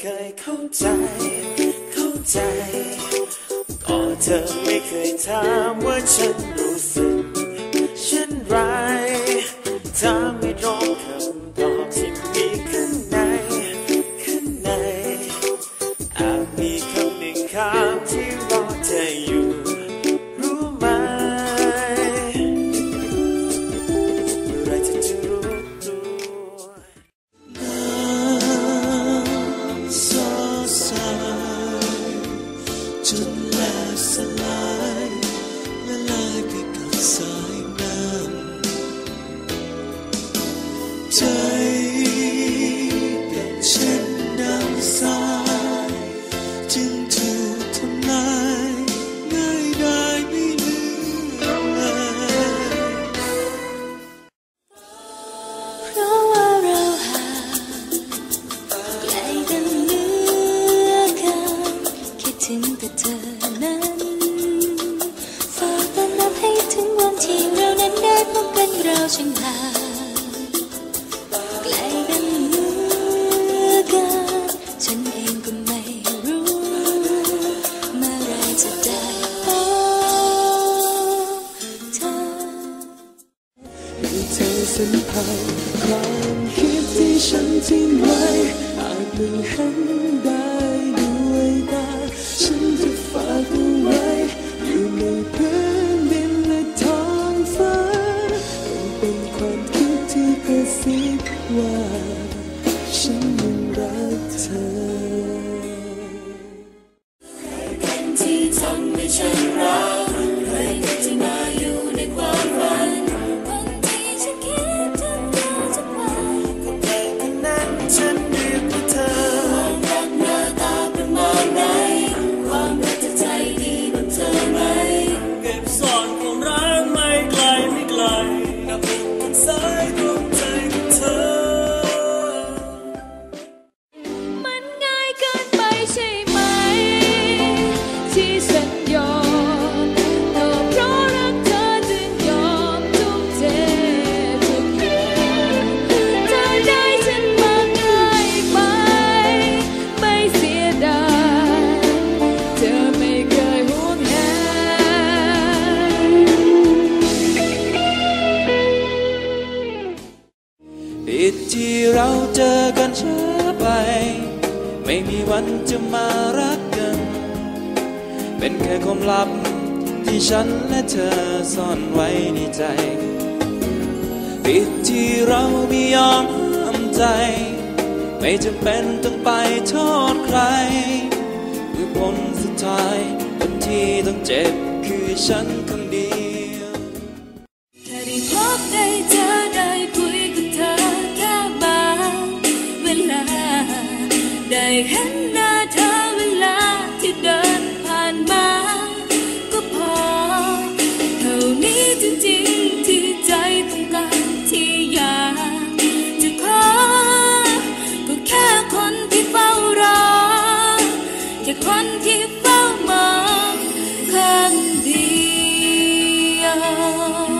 เคยเข้าใจ เข้าใจ ก็เธอไม่เคยถามว่าฉันรู้ ช่างห่างไกลกันเหลือเกินฉันเองก็ไม่รู้ เมื่อไรจะได้พบเธอให้เธอสัมผัสความคิดที่ฉันทิ้งไว้อาจไม่เห็น ฉัน เจอกันช้าไป ไม่มีวันจะมารักกัน เป็นแค่ความลับที่ฉันและเธอซ่อนไว้ในใจปิดที่เราไม่ยอมห้ามใจ ไม่จำเป็นต้องไปโทษใครเมื่อผลสุดท้ายคนที่ต้องเจ็บคือฉันคนเดียว เห็นหน้าเธอเวลาที่เดินผ่านมา ก็พอ เท่านี้จริงๆที่ใจต้องการที่อยากจะขอ ก็แค่คนที่เฝ้ารอ แค่คนที่เฝ้ามองข้างเดียว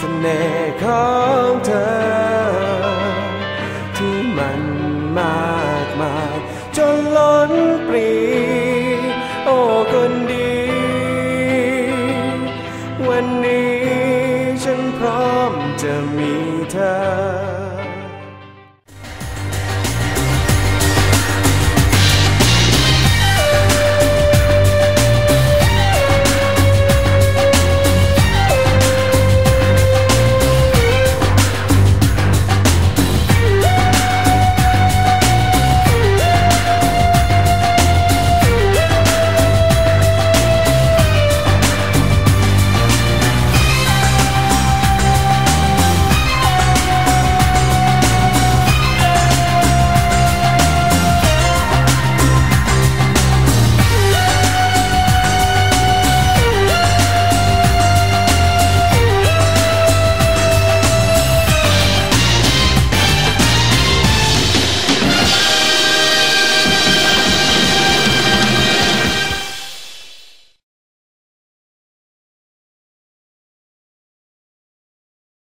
สน่ห์ของเธอ ที่มันมากมายจนล้นปรี โอ้คนดี วันนี้ฉันพร้อมจะมีเธอ